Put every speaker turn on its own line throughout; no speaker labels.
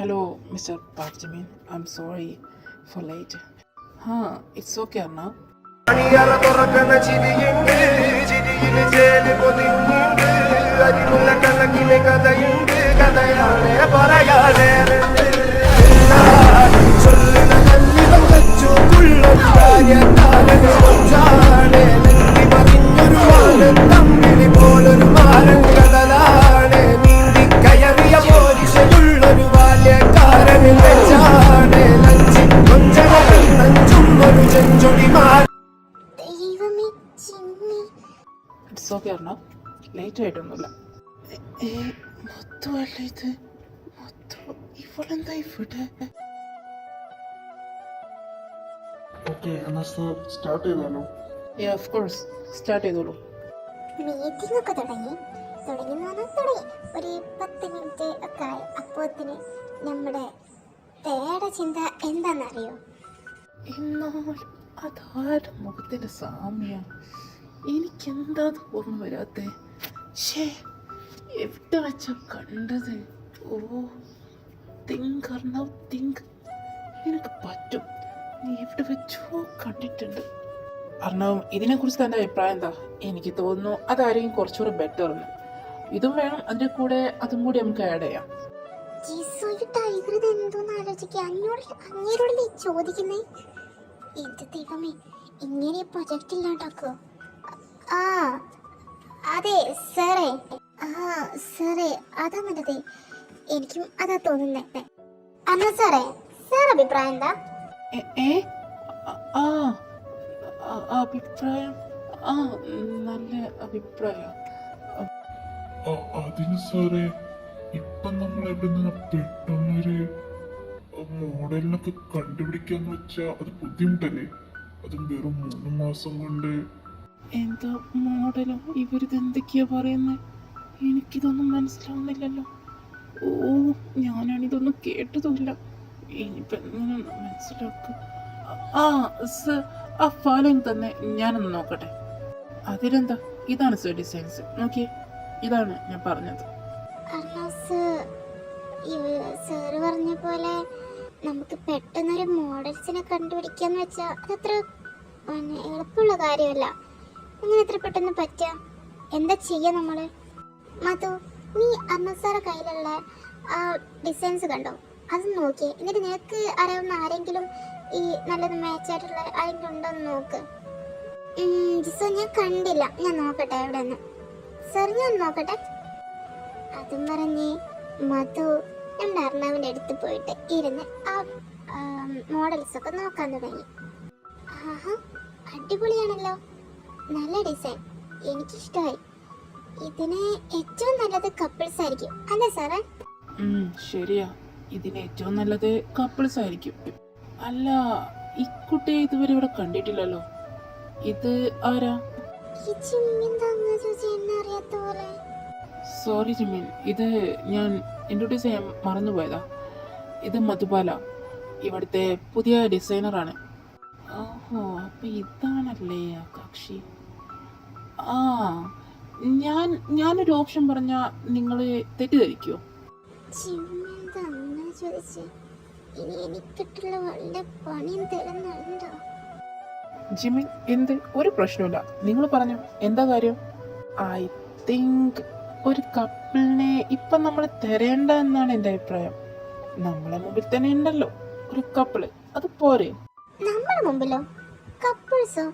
Hello mister പാർജമീൻ I am sorry for late ഹാ it's okay അണ്ണ
അണിയറ തുറക്കുന്ന ചിരിയുണ്ട് ചിരിയില് ചേല് പൊതിഞ്ഞുണ്ട് അരിമുള്ള കണക്കിലെ കഥയുണ്ട് കഥയാണ് പറയാനേറുണ്ട് എല്ലാരും ചൊല്ലുന്ന നല്ലിതം വെച്ചു തുള്ളൊരു കാര്യക്കാരന് കൊച്ചാണ് നെല്ലി മറിഞ്ഞൊരു വാനം തമ്മിലി പോലൊരു മാരൻ
It's okay അണ്ണ ലേറ്റ് ആയിട്ടൊന്നുമില്ല. മൊത്തമല്ല ഇത്? മൊത്തം ഇവളെന്താ ഇവിടെ?
ഓക്കെ എന്നാൽ സ്റ്റാർട്ട് ചെയ്താലോ
യാ ഓഫ് കോഴ്സ് സ്റ്റാർട്ട് ചെയ്തോളൂ.
മീറ്റിംഗ് ഒക്കെ തുടങ്ങി. തുടങ്ങി തുടങ്ങി. ഒരു പത്ത് മിനിറ്റ് ഒക്കെ ആയി. അപ്പോത്തിന് നമ്മുടെ തേടെ ചിന്ത എന്താണെന്നറിയോ
എന്നാൽ അതാരുടെ മുഖത്തിന്റെ സാമ്യ? എനിക്കെന്താ ഓർമ്മ വരാത്തെ? ഷേ എവിടെ വെച്ച കണ്ടത്? Oh think Arnav think. നിനക്ക് പറ്റും. നീ എവിടെ വെച്ചോ കണ്ടിട്ടുണ്ട്. അർണവ് ഇതിനെ കുറിച്ച് തന്റെ അഭിപ്രായം എന്താ? എനിക്ക് തോന്നുന്നു അതായിരിക്കും കുറച്ചുകൂടെ ബെറ്റർ എന്ന്. ഇതും വേണം അതിന്റെ കൂടെ അതും കൂടി നമുക്ക് ആഡ് ചെയ്യാം.
ഇത് എന്തോന്ന് ആലോചിക്കുക. അങ്ങോട്ട് അങ്ങേരോടല്ലേ ചോദിക്കുന്നേ. എന്ത് ദൈവമേ ഇങ്ങനെ പ്രൊജക്റ്റ് ഇല്ലാണ്ടാക്കോ? ആ അതെ സാറേ. ആ സാറേ അതാ നല്ലത്. എനിക്കും അതാ തോന്നുന്നത് അന്ന സാറേ സാർ അഭിപ്രായം എന്താ?
എ- ആ അഭിപ്രായം ആ നല്ല അഭിപ്രായം.
അതിന് സാറേ ഇപ്പൊ നമ്മൾ എവിടുന്ന പെട്ടെന്നൊരു മോഡലിനൊക്കെ കണ്ടുപിടിക്കാന്ന് വെച്ചാ അത് ബുദ്ധിമുട്ടല്ലേ? അതും വെറും മൂന്ന് മാസം കൊണ്ട്.
എന്താ മോഡലോ? ഇവരിത് എന്തൊക്കെയാ പറയുന്നത് എനിക്കിതൊന്നും മനസ്സിലാവുന്നില്ലല്ലോ. ഓ ഞാനാണിതൊന്നും കേട്ടതുമില്ല. ഇനിയിപ്പോ എങ്ങനെ ആ സർ ആ ഫാലോയിങ് തന്നെ ഞാനൊന്ന് നോക്കട്ടെ. അതിലെന്താ? ഇതാണ് സർ ഡിസൈൻസ് നോക്കിയേ. ഇതാണ് ഞാൻ പറഞ്ഞത്.
അർണാസ് സാറ് പറഞ്ഞ പോലെ നമുക്ക് പെട്ടെന്നൊരു മോഡൽസിനെ കണ്ടുപിടിക്കാന്ന് വെച്ചാൽ അതത്ര എളുപ്പമുള്ള കാര്യമല്ല. അങ്ങനെ എത്ര പെട്ടെന്ന് പറ്റുക എന്താ ചെയ്യാ നമ്മൾ മധു നീ അർണസാറെ കയ്യിലുള്ള ആ ഡിസൈൻസ് കണ്ടോ? അത് നോക്കി എന്നിട്ട് നിനക്ക് അറിയാവുന്ന ആരെങ്കിലും ഈ നല്ലത് മാച്ചായിട്ടുള്ള ആരെങ്കിലും ഉണ്ടോ എന്ന് നോക്ക് ജിസോ ഞാൻ കണ്ടില്ല. ഞാൻ നോക്കട്ടെ എവിടെ നിന്ന് സാർ ഞാൻ നോക്കട്ടെ. അതും പറഞ്ഞ് മധു ഞാൻ അർണാവിന്റെ അടുത്ത് പോയിട്ട് ഇരുന്ന് ആ മോഡൽസ് ഒക്കെ നോക്കാൻ തുടങ്ങി. ആഹാ അടിപൊളിയാണല്ലോ. നല്ല ഡിസൈൻ എനിക്കിഷ്ടമായി ഇതിന് ഏറ്റവും നല്ലത് കപ്പിൾസ് ആയിരിക്കും. അല്ലേ സാറേ?
ശരിയാ. ഇതിന് ഏറ്റവും നല്ലത് കപ്പിൾസ് ആയിരിക്കും. അല്ല ഈ കുട്ടിയെ ഇതുവരെ ഇവിടെ കണ്ടിട്ടില്ലല്ലോ. ഇത് ആരാ?
അറിയാത്ത പോലെ.
സോറി ജിമിൻ ഇത് ഞാൻ ഇൻട്രൊഡ്യൂസ് ചെയ്യാൻ മറന്നുപോയതാ. ഇത് മധുബാല ഇവിടുത്തെ പുതിയ ഡിസൈനറാണ് ഓഹോ അപ്പം ഇതാണല്ലേ ആ കക്ഷി? ആ ഞാൻ ഞാനൊരു ഓപ്ഷൻ പറഞ്ഞാൽ നിങ്ങൾ തെറ്റിദ്ധരിക്കുമോ
ഇനി എനിക്കിട്ടുള്ള വല്ല പണിയും തരുന്നുണ്ടോ?
ജിമിൻ എന്ത്? ഒരു പ്രശ്നമില്ല നിങ്ങൾ പറഞ്ഞു. എന്താ കാര്യം? ഐ തിങ്ക് ഒരു കപ്പിളിനെ ഇപ്പൊ നമ്മൾ തരേണ്ട എന്നാണ് എന്റെ അഭിപ്രായം. നമ്മളെ മുമ്പിൽ തന്നെ ഉണ്ടല്ലോ ഒരു കപ്പിൾ അത് പോരെ?
നമ്മുടെ മുമ്പിലോ? കപ്പിൾസോ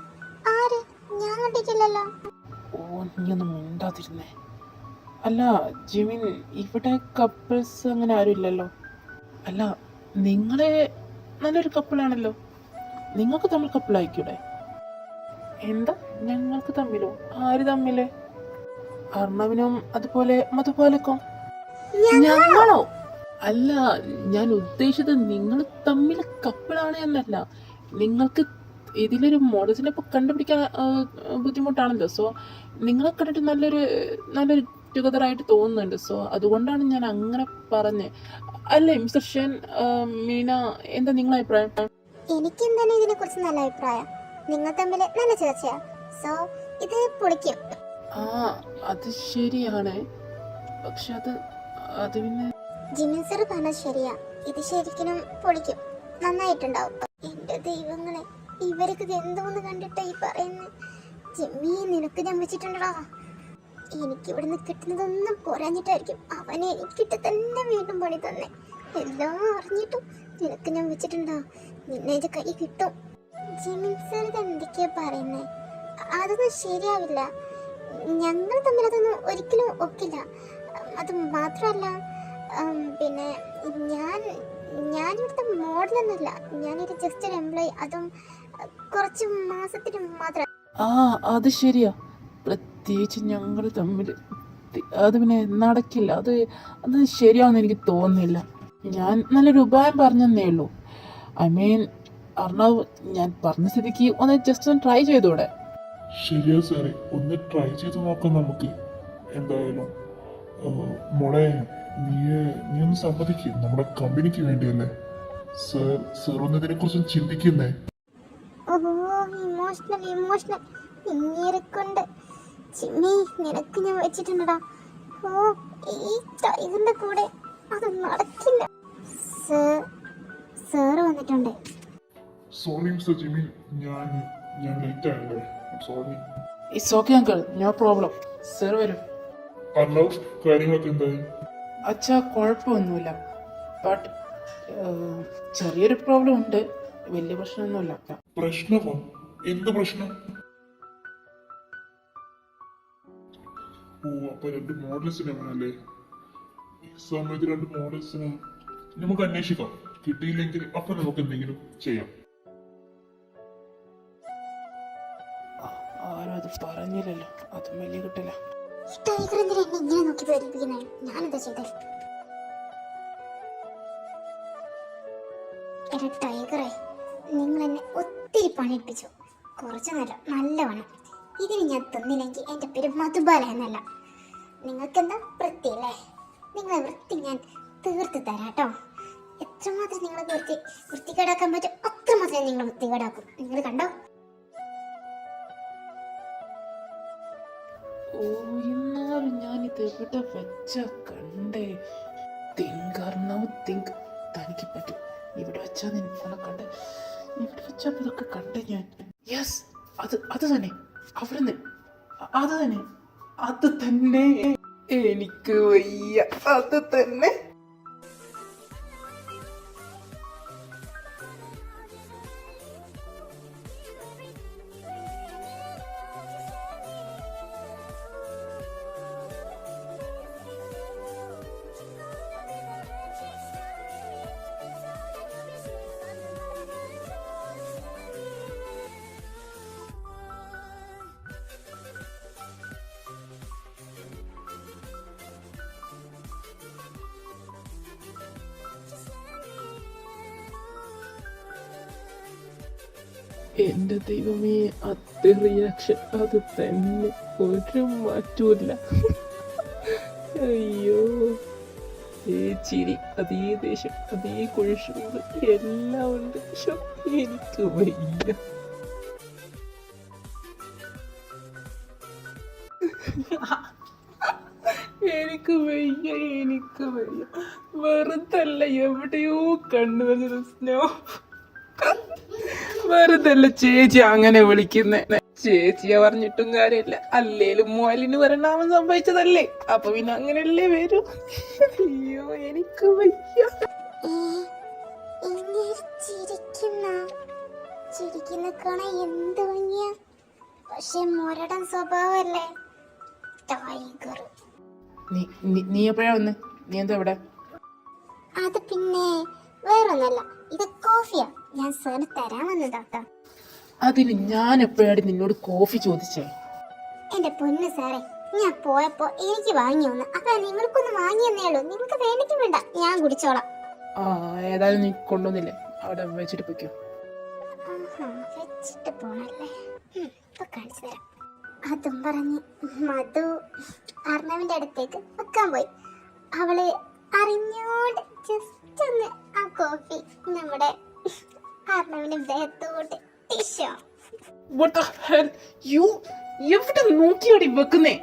ആര്? ഞാൻ കണ്ടിട്ടില്ലല്ലോ.
ഓ നീ ഒന്നും മിണ്ടാതിരുന്നേ. അല്ല ജിമിൻ ഇവിടെ കപ്പിൾസ് അങ്ങനെ ആരും ഇല്ലല്ലോ. അല്ല നിങ്ങളെ നല്ലൊരു കപ്പിളാണല്ലോ നിങ്ങൾക്ക് തമ്മിൽ കപ്പിളായിക്കൂടെ എന്താ ഞങ്ങൾക്ക് തമ്മിലോ? ആര് തമ്മിൽ? അർണവിനും അതുപോലെ മധുപാലക്കും ഞങ്ങളോ? അല്ല ഞാൻ ഉദ്ദേശിച്ചത് നിങ്ങൾ തമ്മിൽ കപ്പിളാണ് എന്നല്ല. നിങ്ങൾക്ക് ഇതിലൊരു മോഡൽസിനെ ഇപ്പൊ കണ്ടുപിടിക്കാൻ ബുദ്ധിമുട്ടാണല്ലോ. സോ നിങ്ങളെ കണ്ടിട്ട് നല്ലൊരു നല്ലൊരു ടുഗദർ ആയിട്ട് തോന്നുന്നുണ്ട്. സോ അതുകൊണ്ടാണ് ഞാൻ അങ്ങനെ പറഞ്ഞത് അല്ലേ മിസ്റ്റർ ഷെൻ മീന എന്താ നിങ്ങളെ അഭിപ്രായം?
എനിക്കും തന്നെ ഇതിനെ കുറിച്ച് നല്ല അഭിപ്രായം. നിങ്ങൾ തമ്മിൽ നല്ല ചർച്ചയാ. സോ ഇത് പൊളിക്കും.
ആ അത് ശരിയാണ്. പക്ഷെ അത് അത് പിന്നെ
ജിമിൻ സർ പറഞ്ഞ ശരിയാ. ഇത് ശരിക്കും പൊളിക്കും. നന്നായിട്ടുണ്ടാവും. എന്റെ ദൈവങ്ങളെ ഇവർക്ക് എന്തോന്ന് കണ്ടിട്ടാ ഈ പറയുന്നത് ജിമ്മി നിനക്ക് ഞാൻ വെച്ചിട്ടുണ്ടടാ. എനിക്ക് ഇവിടുന്ന് കിട്ടുന്നതൊന്നും പോരാഞ്ഞിട്ടായിരിക്കും. അവനെ എനിക്കിട്ട് തന്നെ വീണ്ടും പണി തന്നെ. എല്ലാം അറിഞ്ഞിട്ടും നിനക്ക് ഞാൻ വെച്ചിട്ടുണ്ടോ? നിന്നെ ഇത് കൈ കിട്ടും. ജിമിൻ സർ ഇത് എന്തൊക്കെയാ പറയുന്നേ? അതൊന്നും ശരിയാവില്ല. ഞങ്ങൾ തമ്മിൽ അതൊന്നും ഒരിക്കലും ഒക്കില്ല അത് മാത്രമല്ല പിന്നെ ഞാൻ ഞാനിവിടുത്തെ മോഡലൊന്നുമില്ല. ഞാനൊരു ജസ്റ്റ് ഒരു എംപ്ലോയി അതും കുറച്ച് മാസത്തിന് മാത്രം.
ആ അത് ശരിയാ. പ്രത്യേകിച്ച് ഞങ്ങൾ തമ്മിൽ അത് പിന്നെ നടക്കില്ല. അത് അത് ശരിയാവുമെന്ന് എനിക്ക് തോന്നുന്നില്ല. ഞാൻ നല്ലൊരു ഉപായം പറഞ്ഞതന്നേ ഉള്ളൂ. ഐ മീൻ അർണവ് ഞാൻ പറഞ്ഞ സ്ഥിതിക്ക് ഒന്ന് ജസ്റ്റ് ഒന്ന് ട്രൈ ചെയ്തൂടെ?
ശരിയാ സാറേ ഒന്ന് ട്രൈ ചെയ്ത് നോക്കാം നമുക്ക്. എന്തായാലും മോളെ നീ നീ ഒന്ന് സമ്മതിക്കും. നമ്മുടെ കമ്പനിക്ക് വേണ്ടിയല്ലേ. സർ സർ ഒന്ന് ഇതിനെ കുറിച്ച് ചിന്തിക്കുന്നേ
ഇമോഷണൽ ഇമോഷണൽ ചിമ്മി നിനക്ക് ഞാൻ വെച്ചിട്ടുണ്ടടാ. ഓ ഈ ഇതിന്റെ കൂടെ അത് നടക്കില്ല. സർ വന്നിട്ടുണ്ട്.
സോറി മിസ്റ്റർ ഞാൻ ഞാൻ ലേറ്റ് ആയല്ലോ sorry
it's okay uncle no problem sir വരും.
അർണവ് കാര്യങ്ങളൊക്കെ എന്തായി?
അച്ഛാ കുഴപ്പമൊന്നുമില്ല. ബട്ട് ചെറിയൊരു പ്രോബ്ലം ഉണ്ട്. വലിയ പ്രശ്നമൊന്നുമില്ല.
പ്രശ്നമോ? എന്ത് പ്രശ്നം? ഓ അപ്പൊ രണ്ട് മോഡൽസിനെ വേണല്ലേ ഈ സമയത്ത് രണ്ട് മോഡൽസിനെ നമുക്ക് അന്വേഷിക്കാം. കിട്ടിയില്ലെങ്കിൽ അപ്പൊ നമുക്ക് എന്തെങ്കിലും ചെയ്യാം.
അത് പറഞ്ഞില്ലല്ലോ. അതും വലിയ കിട്ടില്ല
ടൈഗർ എന്നെ ഇങ്ങനെ നോക്കി പേടിപ്പിക്കുന്നത് ഞാനെന്താ ചെയ്തേ? എടാ ടൈഗറെ നിങ്ങൾ എന്നെ ഒത്തിരി പണിയെടുപ്പിച്ചു. കുറച്ചു നേരം നല്ലവണ്ണം. ഇതിന് ഞാൻ തന്നില്ലെങ്കിൽ എന്റെ പേര് മധുബാല എന്നല്ല. നിങ്ങൾക്കെന്താ വൃത്തിയല്ലേ നിങ്ങളെ വൃത്തി ഞാൻ തീർത്ത് തരാട്ടോ എത്രമാത്രം നിങ്ങളെ വൃത്തി വൃത്തികേടാക്കാൻ പറ്റും? അത്രമാത്രം നിങ്ങൾ വൃത്തികേടാക്കും. നിങ്ങൾ കണ്ടോ?
ഓ എന്നാലും ഞാനിത് എവിടെ വെച്ച കണ്ടേ? തിങ്ക് നൗ തിങ്ക് തനിക്ക് പറ്റും. ഇവിടെ വെച്ചാൽ നിന്നെ കണ്ട്. ഇവിടെ വെച്ചാൽ ഇതൊക്കെ കണ്ടേ ഞാൻ. യെസ് അത് അത് തന്നെ. അവിടുന്ന്. അത് തന്നെ. അത് തന്നെ. എനിക്ക് വയ്യ. അത് തന്നെ. എന്റെ ദൈവമേ അത് റിയാക്ഷൻ അത് തന്നെ. ഒരു മാറ്റമില്ല അയ്യോ. അതേ ചിരി അതേ ദേഷ്യം അതേ കുഴിച്ചുകൊണ്ട് എല്ലാം ഉണ്ട്. എനിക്ക് വയ്യ. എനിക്ക് വയ്യ എനിക്ക് വയ്യ. വെറുതല്ല എവിടെയോ കണ്ടുവന്നൊരു സ്നോ വെറുതല്ല ചേച്ചി അങ്ങനെ വിളിക്കുന്നേ? ചേച്ചിയെ പറഞ്ഞിട്ടും കാര്യമില്ല. അല്ലേലും മോലിന് പരിണാമം സംഭവിച്ചതല്ലേ? അപ്പൊ പിന്നെ അങ്ങനെയല്ലേ വരൂ? അയ്യോ എനിക്ക് വയ്യ.
ചിരിക്കുന്ന ചിരിക്കുന്ന കാണാൻ എന്ത് ഭംഗിയാ? പക്ഷെ മുരടൻ സ്വഭാവല്ലേ ടൈഗർ
നീ നീ- നീ എപ്പോഴാ വന്ന്? നീ എന്താ ഇവിടെ?
ഞാൻ സാറിന് തരാൻ വന്നതാട്ടാ
അതിന് ഞാൻ എപ്പോഴാണ് നിന്നോട് കോഫി ചോദിച്ചേ?
എന്റെ പൊന്ന് സാറേ ഞാൻ പോയപ്പോ എനിക്ക് വാങ്ങി വന്ന് അതാ നിങ്ങൾക്കൊന്ന് വാങ്ങി തന്നേ ഉള്ളൂ. നിങ്ങൾക്ക് വേണ്ടിക്കും വേണ്ട ഞാൻ കുടിച്ചോളാം.
ആ ഏതായാലും നീ കൊണ്ടുവന്നില്ലേ? അവിടെ വെച്ചിട്ട് പൊയ്ക്കോ.
വെച്ചിട്ട് പോണല്ലേ. ഇപ്പൊ കാണിച്ചു തരാം. അതും പറഞ്ഞ് മധു അർണവിന്റെ അടുത്തേക്ക് വെക്കാൻ പോയി. അവളെ അറിഞ്ഞോണ്ട് ജസ്റ്റ് ഒന്ന് ആ കോഫി നമ്മുടെ അർണവിന്റെ ദേഹത്തോട്ട് ടിഷോ
What the hell? You എവിടെ നോക്കിയാടി വെക്കുന്നേ?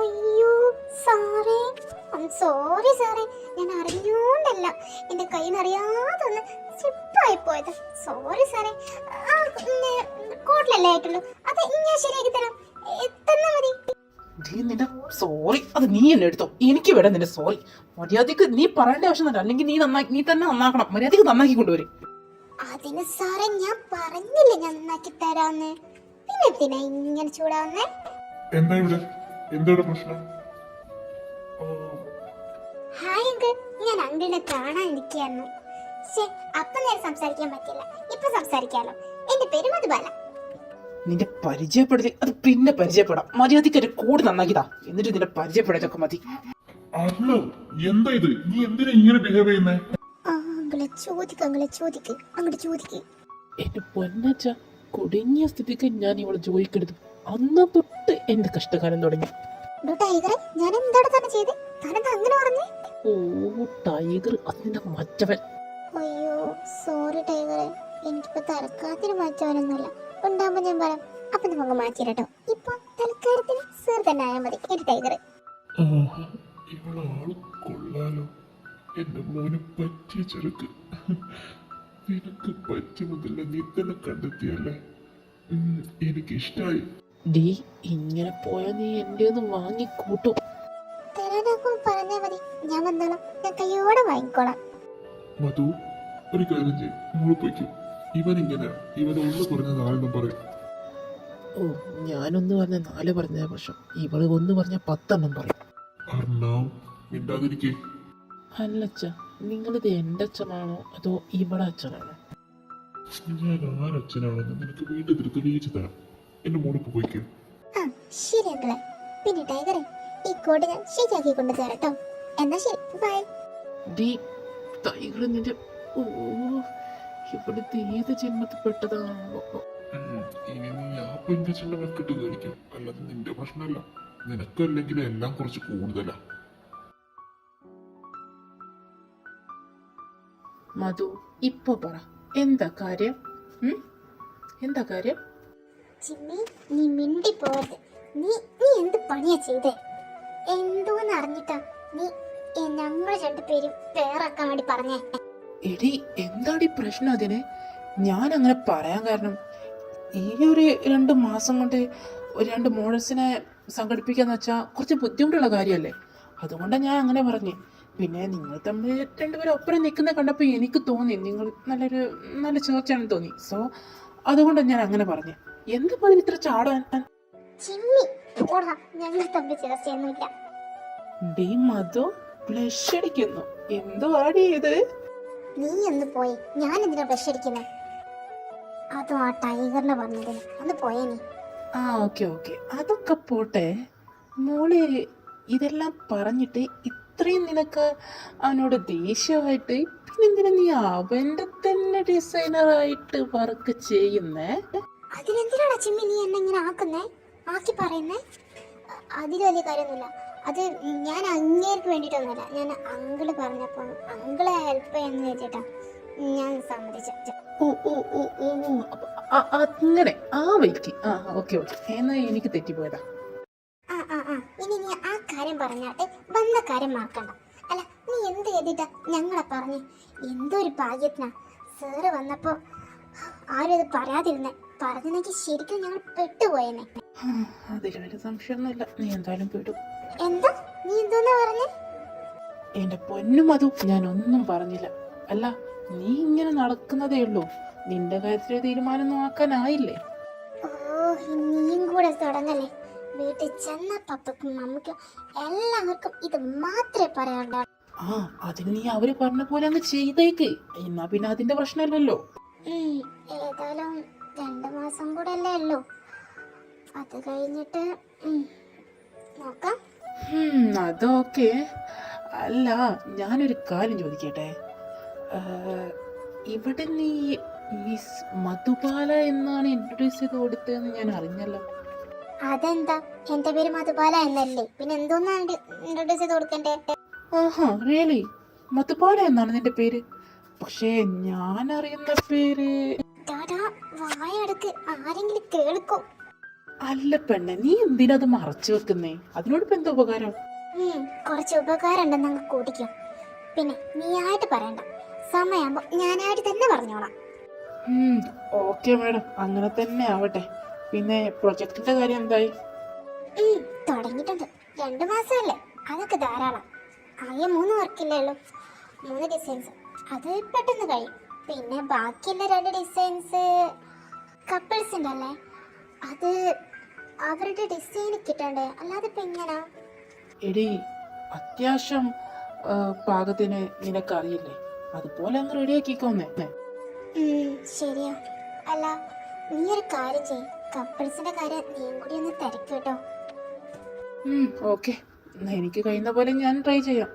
അയ്യോ സാറേ. സോറി സാറേ. ഞാൻ അറിഞ്ഞോണ്ടല്ല. എന്റെ കയ്യിൽ നിന്ന് അറിയാതെ ഒന്ന് സ്ലിപ്പായി പോയത് സോറി. സാറേ ആ കോട്ടിലല്ലേ ആയിട്ടുള്ളൂ? അത് ഞാൻ ശരിയാക്കി തരാം. എത്തുന്ന മതി.
ഡീ നിന്റെ സോറി അത് നീ എന്നെ എടുത്തോ. എനിക്ക് വേണം നിന്റെ സോറി മര്യാദയ്ക്ക് നീ പറയേണ്ട ആവശ്യമൊന്നുമില്ല അല്ലെങ്കിൽ നീ നന്നാക്കി നീ തന്നെ നന്നാക്കണം. മര്യാദയ്ക്ക് നന്നാക്കി കൊണ്ടുവരും.
അതിന് സാറേ ഞാൻ പറഞ്ഞില്ല ഞാൻ നന്നാക്കി തരാന്ന്. പിന്നെ പിന്നെ ഇങ്ങനെ ചൂടാവുന്നേ?
എന്താ ഇവിടെ? എന്താണ് പ്രശ്നം?
ഹായ് അങ്കിൾ ഞാൻ അങ്കിളിനെ കാണാൻ ഇരിക്കുകയായിരുന്നു. ശേ അപ്പൊ നേരെ സംസാരിക്കാൻ പറ്റില്ല ഇപ്പൊ സംസാരിക്കാലോ. എന്റെ പേര് മധുബാല.
നിന്റെ പരിചയപ്പെടുത്തി അത് പിന്നെ പരിചയപ്പെടാം. മര്യാദയ്ക്ക് ഒരു കൂടി നന്നാക്കിതാ. എന്നിട്ട് നിന്റെ പരിചയപ്പെടാതൊക്കെ മതി.
അല്ല എന്താ ഇത്? നീ എന്തിനാ ഇങ്ങനെ ബിഹേവ് ചെയ്യുന്നേ?
ചോദിക്ക് അങ്കിളെ ചോദിക്ക് അങ്ങോട്ട് ചോദിക്ക്.
എന്റെ പൊന്നച്ച കുടുങ്ങിയ സ്ഥിതിക്ക് ഞാൻ ഇവളെ ജോലിക്കെടുത്തു അന്ന് തൊട്ട് എന്റെ കഷ്ടകാലം തുടങ്ങി.
ഞാൻ എന്താണ് തന്നെ ചെയ്ത്? അങ്ങനെ പറഞ്ഞേ?
ഓ ടൈഗർ അതിന്റെ മറ്റവൻ.
അയ്യോ സോറി ടൈഗറെ. എനിക്കിപ്പോ തലക്കാത്തിന് മാറ്റാനൊന്നുമില്ല ഉണ്ടാകുമ്പോ ഞാൻ പറയാം. അപ്പൊ നമുക്ക് മാറ്റിരട്ടോ ഇപ്പൊ തൽക്കാലത്തിന് സർ തന്നെ ആയാൽ മതി. എന്റെ ടൈഗറെ.
ആഹാ, ഇവളാൾ കൊള്ളാലോ. എന്റെ മോന് പറ്റിയ ചെറുക്ക്. നിനക്ക് പറ്റുമെന്നല്ല നീ തന്നെ കണ്ടെത്തിയല്ലേ? എനിക്കിഷ്ടായി.
ഡീ ഇങ്ങനെ പോയാ നീ എന്റെ ഒന്ന് വാങ്ങി കൂട്ടും
തരാനാക്കും പറഞ്ഞാ മതി. ഞാൻ വന്നോളാം. ഞാൻ കയ്യോടെ വാങ്ങിക്കോളാം.
മധു ഒരു കാര്യം ചെയ്യും. മോൾ പൊയ്ക്കും. ഇവൻ ഇങ്ങനെ ഇവൻ ഒന്ന് പറഞ്ഞ നാലെണ്ണം പറയും.
ഓ ഞാനൊന്ന് പറഞ്ഞ നാല് പറഞ്ഞ പക്ഷം ഇവൾ ഒന്ന് പറഞ്ഞ പത്തെണ്ണം പറയും.
മിണ്ടാതിരിക്കേ.
അല്ലച്ച നിങ്ങളിത് എന്റെ അച്ഛനാണോ അതോ ഇവിടെ അച്ഛനാണോ?
ഞാൻ ആരച്ഛനാണെന്ന് നിനക്ക് വീണ്ടും തിരി തെളിയിച്ചു തരാം. എന്റെ മോളിപ്പോ പോയിക്ക്.
ആ ശരി അങ്കിളെ. പിന്നെ ടൈഗറെ ഈ കോഡ് ഞാൻ ശരിയാക്കി കൊണ്ടു തരാട്ടോ എന്നാ ശരി ബൈ
ഡീ ടൈഗർ നിന്റെ ഓ ഇവിടുത്തെ ഏത് ജന്മത്തിൽ പെട്ടതാണോ
ഇനി നീ ആ പെൺകച്ചിന്റെ മെക്കിട്ട് കളിക്കും അല്ലാതെ നിന്റെ പ്രശ്നമല്ല. നിനക്കല്ലെങ്കിൽ എല്ലാം കുറച്ച് കൂടുതലാ.
മധു ഇപ്പൊ പറ. എന്താ കാര്യം? എന്താ കാര്യം?
ചിമ്മി നീ മിണ്ടി പോകരുത് നീ നീ എന്ത് പണിയാ ചെയ്തേ? എന്തോന്ന് അറിഞ്ഞിട്ടാ നീ ഞങ്ങളെ ഞങ്ങൾ രണ്ടുപേരും പേറാക്കാൻ വേണ്ടി പറഞ്ഞേ?
എടി എന്താടി പ്രശ്നം അതിന്? ഞാൻ അങ്ങനെ പറയാൻ കാരണം ഈ ഒരു രണ്ട് മാസം കൊണ്ട് ഒരു രണ്ട് മോഡൽസിനെ സംഘടിപ്പിക്കാന്ന് വെച്ചാൽ കുറച്ച് ബുദ്ധിമുട്ടുള്ള കാര്യമല്ലേ അതുകൊണ്ടാണ് ഞാൻ അങ്ങനെ പറഞ്ഞു. പിന്നെ നിങ്ങൾ തമ്മിൽ രണ്ടുപേരും ഒപ്പരം നിൽക്കുന്ന കണ്ടപ്പോൾ എനിക്ക് തോന്നി നിങ്ങൾ നല്ലൊരു നല്ല ചേർച്ചയാണെന്ന് തോന്നി. സോ അതുകൊണ്ടാണ് ഞാൻ അങ്ങനെ പറഞ്ഞു എന്താ അതിന് ഇത്ര ചാടാൻ? ഡി മധു ബ്ലഷ് അടിക്കുന്നു എന്തോ ആടി ഇത്?
നീ എന്ന് പോയി ഞാൻ എന്തിനാ ബ്ലഷ് അടിക്കുന്നത് അതും ആ ടൈഗറിനെ പറഞ്ഞത് അന്ന് പോയേ നീ.
ആ ഓക്കെ ഓക്കെ. അതൊക്കെ പോട്ടെ. മോളെ ഇതെല്ലാം പറഞ്ഞിട്ട് ഇത്രയും നിനക്ക് അവനോട് ദേഷ്യമായിട്ട് പിന്നെ എന്തിനാ നീ അവന്റെ തന്നെ ഡിസൈനറായിട്ട് വർക്ക് ചെയ്യുന്നേ?
അതിനെന്തിനാണ് ചിമ്മി നീ എന്നെ ഇങ്ങനെ ആക്കുന്നേ? ആക്കി പറയുന്നേ? അതിൽ വലിയ കാര്യമൊന്നുമില്ല. അത് ഞാൻ അങ്ങേർക്ക് വേണ്ടിയിട്ടൊന്നുമല്ല. ഞാൻ അങ്കിൾ പറഞ്ഞപ്പോൾ അങ്കിളെ ഹെൽപ്പ് ചെയ്യാന്ന് വെച്ചിട്ടാ ഞാൻ സമ്മതിച്ച.
ഓ ഓ ഓ ഓ അങ്ങനെ ആ വൈക്ക് ആ ഓക്കെ ഓക്കെ. എന്നാ എനിക്ക് തെറ്റിപ്പോയതാ.
കാര്യം പറഞ്ഞാട്ട് വന്ന കാര്യം മറക്കണ്ട. അല്ല നീ എന്ത് ചെയ്തിട്ടാ ഞങ്ങളെ പറഞ്ഞ്? എന്തൊരു ഭാഗ്യത്തിനാ. സാറ് വന്നപ്പോ ആരും ഇത് പറയാതിരുന്നേ. പറഞ്ഞെങ്കിൽ ശരിക്കും ഞങ്ങൾ പെട്ടുപോയെന്നെ
സംശയമൊന്നുമില്ല. നീ എന്തായാലും പെടും
എന്താ? നീ എന്തോന്നാ പറഞ്ഞേ?
എന്റെ പൊന്നും അതും ഞാൻ ഒന്നും പറഞ്ഞില്ല. അല്ല നീ ഇങ്ങനെ നടക്കുന്നതേ ഉള്ളൂ. നിന്റെ കാര്യത്തിൽ തീരുമാനം ആക്കാനായില്ലേ?
ഓ നീയും കൂടെ തുടങ്ങല്ലേ? വീട്ടിൽ ചെന്ന പപ്പക്കും മമ്മിക്കും എല്ലാവർക്കും ഇത് മാത്രമേ പറയാനുള്ളൂ.
ആ അതിന് നീ അവർ പറഞ്ഞ പോലെ അങ്ങ് ചെയ്തേക്ക്. എന്നാ പിന്നെ അതിന്റെ പ്രശ്നമില്ലല്ലോ.
ഏതായാലും രണ്ടു മാസം കൂടെ അല്ലേ ഉള്ളൂ. അത് കഴിഞ്ഞിട്ട് നോക്കാം.
അതൊക്കെ. അല്ല ഞാനൊരു കാര്യം ചോദിക്കട്ടെ? ഇവിടെ നീ മിസ് മധുബാല എന്നാണ് ഇൻട്രൊഡ്യൂസ് ചെയ്ത് കൊടുത്തതെന്ന് ഞാൻ അറിഞ്ഞല്ലോ.
അതെന്താ? എന്റെ പേര് മധുബാല എന്നല്ലേ? പിന്നെ എന്തോന്നാണ് ഇൻട്രൊഡ്യൂസ് ചെയ്ത് കൊടുക്കണ്ടേ?
ഓഹോ റിയലി മധുബാല എന്നാണ് നിന്റെ പേര്? പക്ഷേ ഞാൻ അറിയുന്ന പേര്
ടാടാ വായടക്ക് ആരെങ്കിലും കേൾക്കോ?
അല്ല പെണ്ണെ നീ എന്തിനാ അത് മറച്ചു വെക്കുന്നേ? അതിനോട് ഇപ്പൊ എന്താ ഉപകാരം?
ഉം, കുറച്ച് ഉപകാരം ഉണ്ടെന്ന് അങ്ങ് കൂട്ടിക്കോ. പിന്നെ നീ ആയിട്ട് പറയണ്ട. സമയാകുമ്പോ ഞാനായിട്ട് തന്നെ പറഞ്ഞോളാം.
ഓക്കെ മാഡം അങ്ങനെ തന്നെ ആവട്ടെ. പിന്നെ പ്രൊജക്ടിന്റെ കാര്യം എന്തായി?
തുടങ്ങിയിട്ടുണ്ട്. രണ്ടു മാസമല്ലേ? അതൊക്കെ ധാരാളം. ആകെ മൂന്ന് വർക്കില്ലേ ഉള്ളൂ. മൂന്ന് ഡിസൈൻസ് അത് പെട്ടെന്ന് കഴിയും. പിന്നെ ബാക്കിയുള്ള രണ്ട് ഡിസൈൻസ് കപ്പിൾസിന്റെ അല്ലേ? അത് അവരുടെ ഡിസൈൻ കിട്ടണ്ടേ? അല്ലാതെ ഇപ്പം എങ്ങനാ?
എടി അത്യാവശ്യം പാകത്തിന് നിനക്കറിയില്ലേ? അതുപോലെ അങ്ങ് റെഡിയാക്കിക്കോന്നേ
ശരിയാ. അല്ല നീ ഒരു കാര്യം ചെയ്യ്. കപ്പിൾസിന്റെ കാര്യം നീ കൂടി ഒന്ന് തിരക്ക് കേട്ടോ.
ഓക്കെ. എനിക്ക് കഴിയുന്ന പോലെ ഞാൻ ട്രൈ ചെയ്യാം.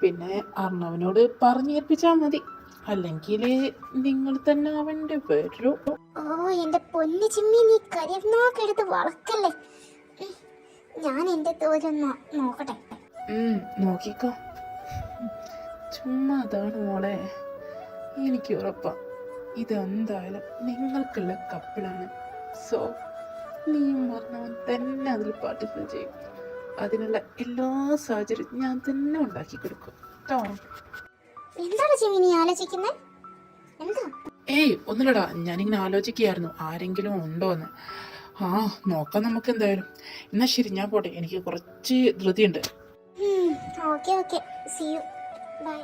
പിന്നെ അർണവനോട് പറഞ്ഞേൽപ്പിച്ചാൽ മതി. അല്ലെങ്കിൽ നിങ്ങൾ തന്നെ അവന്റെ വരൂ
ഓ എന്റെ പൊന്നു ചിമ്മി നീ കരിയർന്നോക്കെ എടുത്ത് വളക്കല്ലേ? ഞാൻ എന്റെ തോലൊന്ന് നോക്കട്ടെ.
നോക്കിക്കോ. ചുമ്മാ അതാണ് മോളെ. എനിക്ക് ഉറപ്പാ. ഇതെന്തായാലും നിങ്ങൾക്കുള്ള കപ്പിളാണ്. സോ നീയും മറന്നവൻ തന്നെ അതിൽ പാർട്ടിസിപ്പേറ്റ് ചെയ്യും. അതിനുള്ള എല്ലാ സാഹചര്യവും ഞാൻ തന്നെ ഉണ്ടാക്കി കൊടുക്കും. കേട്ടോ
എന്താണ് എന്താ?
ഏയ് ഒന്നുമില്ലടാ. ഞാനിങ്ങനെ ആലോചിക്കുകയായിരുന്നു. ആരെങ്കിലും ഉണ്ടോ എന്ന് ആ നോക്കാം നമുക്ക് എന്തായാലും. എന്നാ ശരി ഞാൻ പോട്ടെ. എനിക്ക് കുറച്ച് ധൃതിയുണ്ട്.
Okay okay see you bye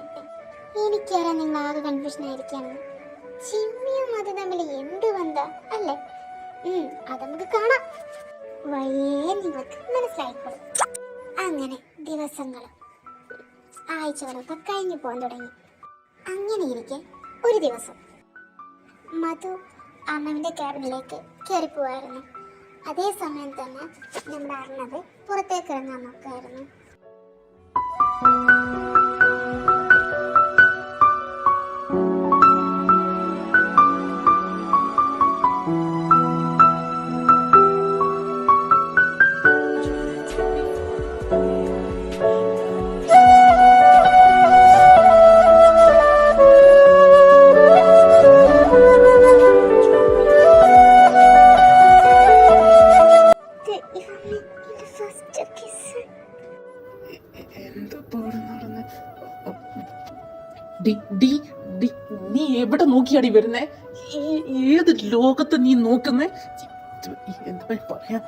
എനിക്കറിയാം നിങ്ങൾ ആകെ കൺഫ്യൂഷൻ ആയിരിക്കാണ് ചിമ്മിയും അത് തമ്മിൽ എന്ത് ബന്ധ? അല്ലേ? അത് നമുക്ക് കാണാം. വഴിയേ നിങ്ങൾക്ക് മനസ്സിലായിക്കോളും. അങ്ങനെ ദിവസങ്ങളും ആഴ്ചകളൊക്കെ കഴിഞ്ഞു പോകാൻ തുടങ്ങി. അങ്ങനെ ഇരിക്കെ ഒരു ദിവസം മധു അണ്ണവിന്റെ ക്യാബിനിലേക്ക് കയറിപ്പോവായിരുന്നു അതേ സമയം തന്നെ നമ്മുടെ അർണവ് പുറത്തേക്ക് ഇറങ്ങാൻ നോക്കായിരുന്നു
നോക്കിയാടി വരുന്നേ? ഈ- ഏത് ലോകത്ത് നീ നോക്കുന്നേ? എന്താ പറയാ?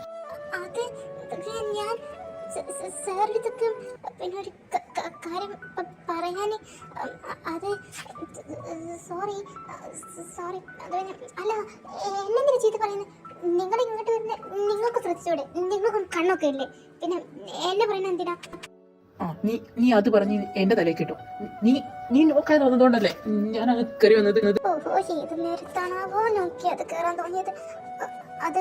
കാര്യം അത് സോറി സോറി അല്ല നിങ്ങൾ ഇങ്ങോട്ട് നിങ്ങൾക്ക് ശ്രദ്ധിച്ചൂടെ? നിങ്ങൾക്കും കണ്ണൊക്കെ ഇല്ലേ? പിന്നെ എന്നെ പറയുന്നത് എന്തിനാ?
ആ നീ നീ അത് പറഞ്ഞ് എന്റെ തലയിൽ കിട്ടും നീ നീ നോക്കാതെ വന്നതുകൊണ്ടല്ലേ ഞാൻ അത് കയറി വന്നത്
ഓഹോ ഏത് നേരത്താണാവോ നോക്കി അത് കയറാൻ തോന്നിയത്. അ- അത്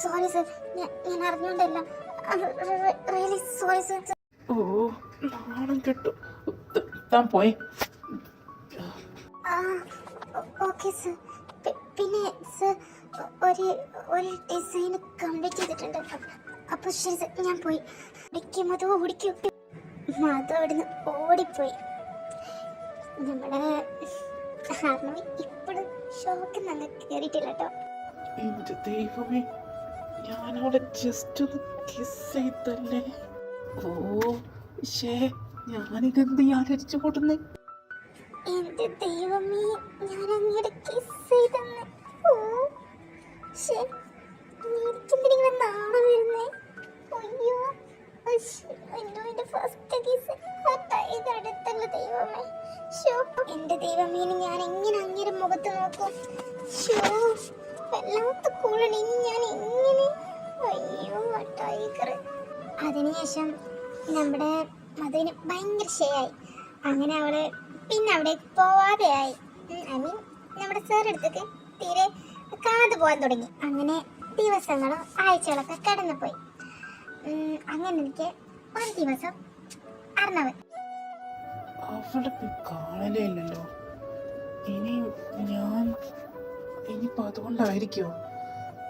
സോറി സർ ഞാൻ അറിഞ്ഞോണ്ടല്ല. റിയലി സോറി സർ
ഓ നാണം കെട്ടു. ത- താൻ പോയെ.
ഓക്കെ സർ പിന്നെ സർ ഒരു ഒരു ഡിസൈൻ കംപ്ലീറ്റ് ചെയ്തിട്ടുണ്ട്. അപ്പോൾ ശരി സർ ഞാൻ പോയി. ഓടിക്കും മധു ഓടിക്കും മധു അവിടുന്ന് ഓടിപ്പോയി. നമ്മുടെ ഹാർണവി ഇപ്പോഴും ഷോക്ക് നല്ല കയറിയിട്ടില്ല കേട്ടോ.
എന്റെ ദൈവമേ ഞാനവിടെ ജസ്റ്റ് ഒന്ന് കിസ് ചെയ്തല്ലേ? ഓ ശേ ഞാനിതെന്ത് ആലോചിച്ചു കൂട്ടുന്നേ?
എന്റെ ദൈവമേ ഞാൻ അങ്ങയുടെ കിസ് ചെയ്തെന്ന്. ഓ ശ്ശേ, നീ നാണം വരുന്നേ? അയ്യോ എന്റെ ഫസ്റ്റ് കിസ് ഇത് അടുത്തല്ല ദൈവമേ ഷോ. എന്റെ ദൈവമേ ഞാൻ എങ്ങനെ അങ്ങയുടെ മുഖത്ത് നോക്കും? ഷോ വല്ലാത്ത കൂളാണ് ഇനി ഞാൻ എങ്ങനെ? അയ്യോ ടൈഗർ അതിനുശേഷം നമ്മുടെ മധുവിന് ഭയങ്കര ഷേയായി അങ്ങനെ അവൾ പിന്നെ അവിടെ പോവാതെയായി ഐ മീൻ നമ്മുടെ സാറെടുത്തേക്ക് തീരെ കാണാതെ പോകാൻ തുടങ്ങി. അങ്ങനെ ദിവസങ്ങളും ആഴ്ചകളൊക്കെ കടന്നുപോയി. അങ്ങനെ ഒരു ദിവസം അർണവ്.
അവളെ കാണലേ ഇല്ലല്ലോ ഇനി ഞാൻ ഇനിയിപ്പോ അതുകൊണ്ടായിരിക്കോ?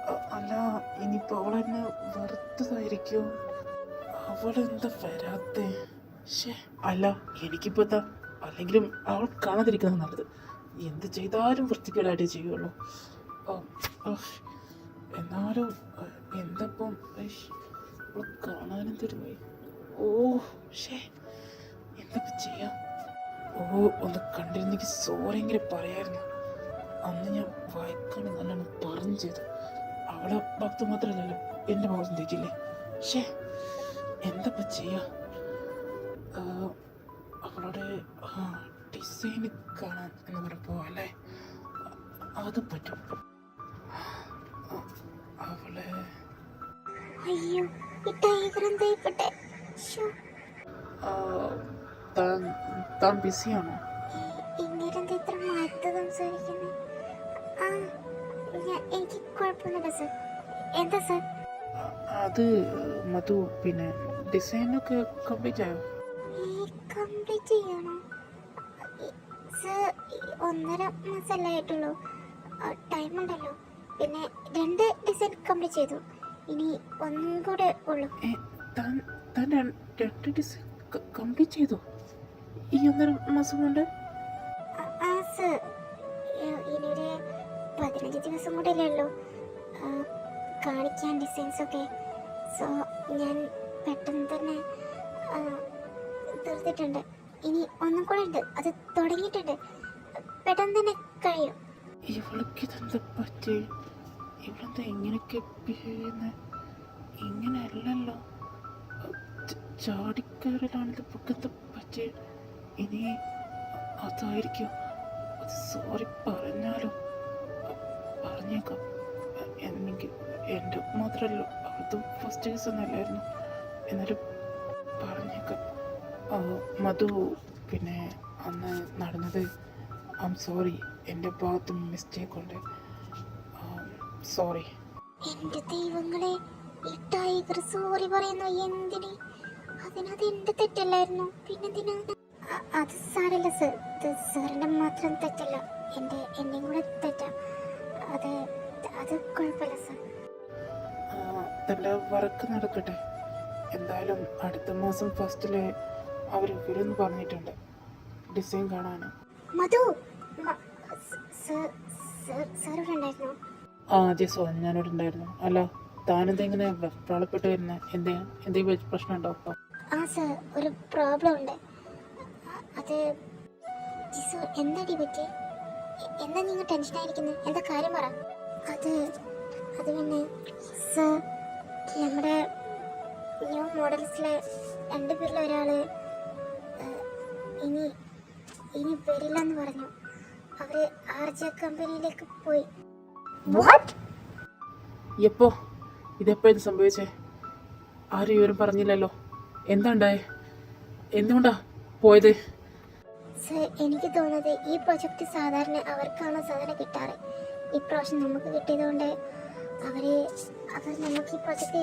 അ- അല്ല ഇനിയിപ്പോ അവളെന്നെ വെറുത്തതായിരിക്കോ? അവളെന്താ വരാത്തെ? ശേ അല്ല എനിക്കിപ്പോ എന്താ അല്ലെങ്കിലും അവൾ കാണാതിരിക്കുന്നത് നല്ലത്. എന്ത് ചെയ്താലും വൃത്തികേടായിട്ട് ചെയ്യുള്ളൂ. എന്നാലും എന്തപ്പം ഇഷ്, ഇവളെ കാണാനും തരുമായി. ഓ ഷേ എന്തൊക്കെ ചെയ്യാം? ഓ ഒന്ന് കണ്ടിരുന്നെങ്കിൽ സോറെങ്കിലും പറയായിരുന്നു. അന്ന് ഞാൻ വായിക്കാൻ നല്ലോണം പറഞ്ഞു ചെയ്തു അവളെ ഭക്തി മാത്രമല്ലല്ലോ എന്റെ ഭാഗം തെറ്റില്ലേ ഷേ എന്തപ്പം ചെയ്യാം? അവളുടെ ഡിസൈൻ കാണാൻ എന്ന് പറഞ്ഞപ്പോ അല്ലേ? അത് പറ്റും. അവളെ
അയ്യോ. ഈ ടൈഗർ എന്തായിപ്പെട്ടെ ശ്ശോ,
ആ, താൻ താൻ ബിസിയാണോ?
ഇങ്ങനെന്താ ഇത്ര മാറ്റി സംസാരിക്കുന്നത് ആ ഞാൻ എനിക്ക് കുഴപ്പമൊന്നുമില്ല സർ. എന്താ സർ?
ആ, അത് മധു പിന്നെ ഡിസൈനൊക്കെ കംപ്ലീറ്റ് ആയോ?
കംപ്ലീറ്റ് ചെയ്യണോ? സർ ഒന്നര മാസമല്ലേ ആയിട്ടുള്ളൂ. ടൈം ഉണ്ടല്ലോ പിന്നെ രണ്ട് ഡിസൈൻ കംപ്ലീറ്റ് ചെയ്തു. ഇനി ഒന്നും കൂടെ ഉള്ളൂ.
താൻ താൻ രണ്ട് ഡിസൈൻ കംപ്ലീറ്റ് ചെയ്തു? ഈ ഒന്നര മാസം കൊണ്ട്?
ആ- ആ സർ. ഇനി പതിനഞ്ച് ദിവസം കൂടെ അല്ലേ ഉള്ളൂ കാണിക്കാൻ ഡിസൈൻസ് ഒക്കെ. സോ ഞാൻ പെട്ടെന്ന് തന്നെ തീർത്തിട്ടുണ്ട്. ഇനി ഒന്നും കൂടെ ഉണ്ട്. അത് തുടങ്ങിയിട്ടുണ്ട്. പെട്ടെന്ന് തന്നെ കഴിയും.
ഇവൾക്ക് ഇതെന്താ പറ്റി? ഇവളെന്താ ഇങ്ങനെയൊക്കെ ചെയ്യുന്നത് ഇങ്ങനെയല്ലല്ലോ. ച- ചാടിക്കയറലാണിത് ഇവൾക്കെന്താ പറ്റി ഇനി അതായിരിക്കും. അത് സോറി പറഞ്ഞാലും പറഞ്ഞേക്കാം. എനിക്ക് എന്റെ മാത്രമല്ല അത് ഫസ്റ്റ് കേസ് ഒന്നല്ലായിരുന്നു എന്നാലും പറഞ്ഞേക്കാം. മധു പിന്നെ അന്ന് നടന്നത് ഐ എം സോറി എന്റെ ഭാഗത്തും മിസ്റ്റേക്ക് ഉണ്ട്. സോറി
എന്റെ ദൈവങ്ങളെ ഈ ടൈഗർ സോറി പറയുന്നു. എന്തിന്? അതിനത് എന്റെ തെറ്റല്ലായിരുന്നു? പിന്നെന്തിനാണ് അത് സാരല്ല സർ. സാറിന്റെ മാത്രം തെറ്റല്ല. എന്റെ എന്റെയും കൂടെ തെറ്റാ. അത് അത് കുഴപ്പമില്ല സർ.
തന്റെ വർക്ക് നടക്കട്ടെ. എന്തായാലും അടുത്ത മാസം ഫസ്റ്റിൽ അവർ വരുമെന്ന് പറഞ്ഞിട്ടുണ്ട്. ഡിസൈൻ കാണാൻ
മധു സർ സാർ ഇവിടെ ഉണ്ടായിരുന്നോ?
ആ ജസോ ഞാനിവിടെ ഉണ്ടായിരുന്നു അല്ല താനെന്താ ഇങ്ങനെ വെപ്രാളപ്പെട്ട് വരുന്നത് എന്താ എന്തെങ്കിലും പ്രശ്നം ഉണ്ടോ
ആ സർ ഒരു പ്രോബ്ലം ഉണ്ട് അത് ജിസു എന്താടി പറ്റി എന്താ നിങ്ങൾ ടെൻഷനായിരിക്കുന്നത് എന്താ കാര്യം പറ. അത് അത് പിന്നെ സർ നമ്മുടെ ന്യൂ മോഡൽസിലെ രണ്ട് പേരിൽ ഒരാൾ ഇനി ഇനി വരില്ല പറഞ്ഞു. അവർ ആർജ കമ്പനിയിലേക്ക് പോയി.
വാട്ട് എപ്പോ? ഇതെപ്പോ ഇത് സംഭവിച്ചേ? ആരും ഇവരും പറഞ്ഞില്ലല്ലോ. എന്താ ഉണ്ടായേ? എന്തുകൊണ്ടാ പോയത്?
സർ എനിക്ക് തോന്നുന്നത് ഈ പ്രൊജക്റ്റ് സാധാരണ അവർക്കാണ് സാധാരണ കിട്ടാറ്. ഇപ്രാവശ്യം നമുക്ക് കിട്ടിയതുകൊണ്ട് അവർ അവർ നമുക്ക് ഈ പ്രൊജക്റ്റ്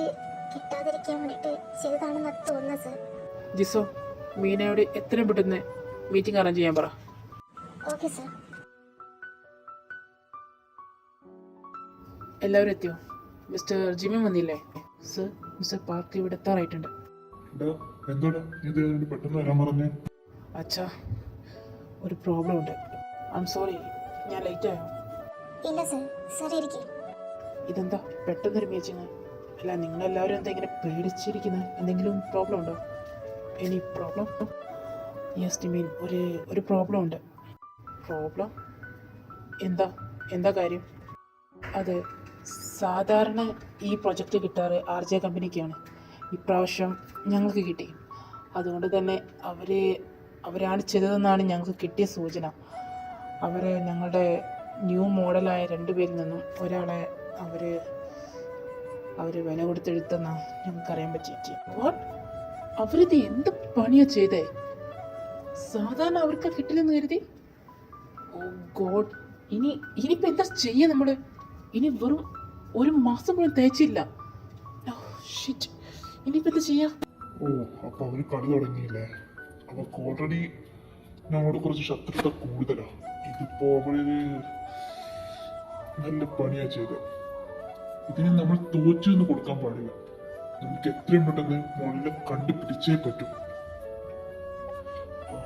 കിട്ടാതിരിക്കാൻ വേണ്ടിയിട്ട് ചെയ്തതാണെന്ന് തോന്നുന്നത് സർ.
ജിസോ മീനയോട് എത്രയും പെട്ടെന്ന് മീറ്റിംഗ് അറേഞ്ച് ചെയ്യാൻ പറ.
Okay sir.
എല്ലാവരും എത്തിയോ? മിസ്റ്റർ ജിമ്മി വന്നില്ലേ? സർ മിസ്റ്റർ പാർക്ക് ഇവിടെ എത്താറായിട്ടുണ്ട്. അച്ഛാ ഒരു പ്രോബ്ലം ഉണ്ട്. ഐ സോറി ഞാൻ ലേറ്റ് ആയോ?
ഇല്ല സർ സർ ഇരിക്കും.
ഇതെന്താ? പെട്ടെന്നൊരു മീറ്റിംഗ് അല്ല നിങ്ങളെല്ലാവരും എന്താ ഇങ്ങനെ പേടിച്ചിരിക്കുന്നത് എന്തെങ്കിലും പ്രോബ്ലം ഉണ്ടോ? എനി പ്രോബ്ലം യെസ് ടി മീൻ ഒരു ഒരു പ്രോബ്ലം ഉണ്ട്. പ്രോബ്ലം എന്താ? എന്താ കാര്യം? അത് സാധാരണ ഈ പ്രൊജക്റ്റ് കിട്ടാറ് ആർ ജെ കമ്പനിക്കാണ് ഇപ്രാവശ്യം ഞങ്ങൾക്ക് കിട്ടി. അതുകൊണ്ട് തന്നെ അവർ അവരാണ് ചെയ്തതെന്നാണ് ഞങ്ങൾക്ക് കിട്ടിയ സൂചന. അവർ ഞങ്ങളുടെ ന്യൂ മോഡലായ രണ്ട് പേരിൽ നിന്നും ഒരാളെ അവർ അവർ വില കൊടുത്തെടുത്തെന്നാണ് ഞങ്ങൾക്കറിയാൻ പറ്റിയിട്ട് വാട്ട് അവരിത് എന്ത് പണിയാ ചെയ്തേ? സാധാരണ അവർക്ക് കിട്ടില്ലെന്ന് കരുതി? ഓ ഗോഡ് ഇനി ഇനിയിപ്പോൾ എന്താ ചെയ്യുക നമ്മൾ ഇനി വെറും ഒരു മാസം പോലും തേച്ചില്ല. ഷിറ്റ് ഇനിയിപ്പോൾ എന്താ ചെയ്യാ?
ഓ അപ്പൊ അവർ കളി തുടങ്ങിയില്ലേ? അവർക്ക് ഓൾറെഡി ഞങ്ങളോട് കുറച്ച് ശത്രുത കൂടുതലാ. ഇതിപ്പോ അവർ നല്ല പണിയാ ചെയ്തത് ഇതിനെ നമ്മൾ എന്ന് കൊടുക്കാൻ പാടില്ല. നമുക്ക് എത്രയും പെട്ടെന്ന് മോളിനെ കണ്ടുപിടിച്ചേ പറ്റും. ഓ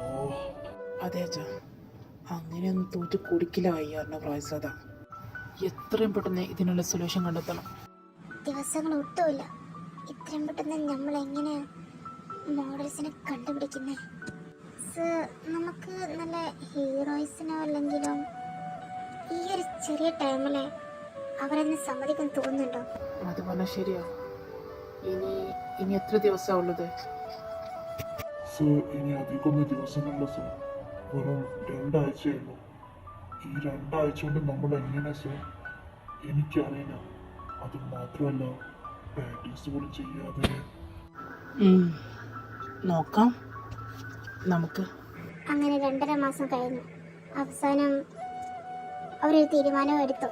അതെ അച്ഛാ. അങ്ങനെയൊന്നും തോറ്റ് കൊടുക്കില്ല അയ്യാറിന്റെ പ്രായസത എത്രയും പെട്ടെന്ന് ഇതിനുള്ള സൊല്യൂഷൻ കണ്ടെത്തണം.
ദിവസങ്ങൾ ഒട്ടുമില്ല. ഇത്രയും പെട്ടെന്ന് നമ്മൾ എങ്ങനെ മോഡൽസിനെ കണ്ടുപിടിക്കുന്നേ? സർ നമുക്ക് നല്ല ഹീറോയിസിനോ അല്ലെങ്കിലും ഈ ഒരു ചെറിയ ടൈമിൽ അവരെന്നെ സമ്മതിക്കാൻ തോന്നുന്നുണ്ടോ?
അത് പറഞ്ഞാൽ ശരിയാ. ഇനി ഇനി എത്ര ദിവസമാണ് ഉള്ളത്?
സർ ഇനി അധികമൊന്നും ദിവസങ്ങളില്ല സർ വെറും രണ്ടാഴ്ചയുള്ളൂ ഈ രണ്ടാഴ്ച കൊണ്ട് നമ്മൾ എങ്ങനെ സർ എനിക്കറിയില്ല. അത് മാത്രമല്ല പ്രാക്ടീസ് പോലും ചെയ്യാതെ.
ഉം. നോക്കാം. നമുക്ക്.
അങ്ങനെ രണ്ടര മാസം കഴിഞ്ഞു. അവസാനം അവരൊരു തീരുമാനം എടുത്തു.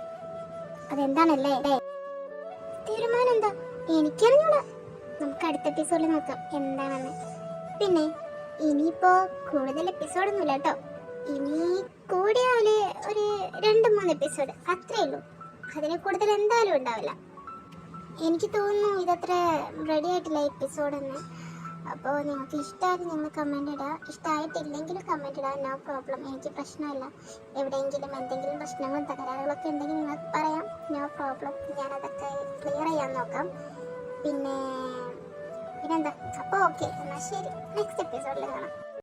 അതെന്താണല്ലേ? തീരുമാനം എന്താ? എനിക്കറിഞ്ഞൂടാ. നമുക്ക് അടുത്ത എപ്പിസോഡിൽ നോക്കാം എന്താണെന്ന്. പിന്നെ ഇനിയിപ്പോ കൂടുതൽ എപ്പിസോഡൊന്നുമില്ല കേട്ടോ. ഇനി കൂടിയാൽ ഒരു രണ്ട് മൂന്ന് എപ്പിസോഡ് അത്രേ ഉള്ളൂ. അതിന് കൂടുതൽ എന്തായാലും ഉണ്ടാവില്ല. എനിക്ക് തോന്നുന്നു ഇതത്ര റെഡി ആയിട്ടില്ല എപ്പിസോഡ് എപ്പിസോഡെന്ന് അപ്പോൾ നിങ്ങൾക്ക് ഇഷ്ടമായിട്ട് നിങ്ങൾ കമന്റ് ഇടുക ഇഷ്ടമായിട്ടില്ലെങ്കിലും കമന്റ് ഇടുക നോ പ്രോബ്ലം എനിക്ക് പ്രശ്നമില്ല. എവിടെയെങ്കിലും എന്തെങ്കിലും പ്രശ്നങ്ങളും തകരാറുകളൊക്കെ ഉണ്ടെങ്കിൽ നിങ്ങൾക്ക് പറയാം. നോ പ്രോബ്ലം ഞാനതൊക്കെ ക്ലിയർ ചെയ്യാൻ നോക്കാം. പിന്നെ പിന്നെന്താ? അപ്പോൾ ഓക്കെ എന്നാൽ ശരി. നെക്സ്റ്റ് എപ്പിസോഡിൽ കാണാം.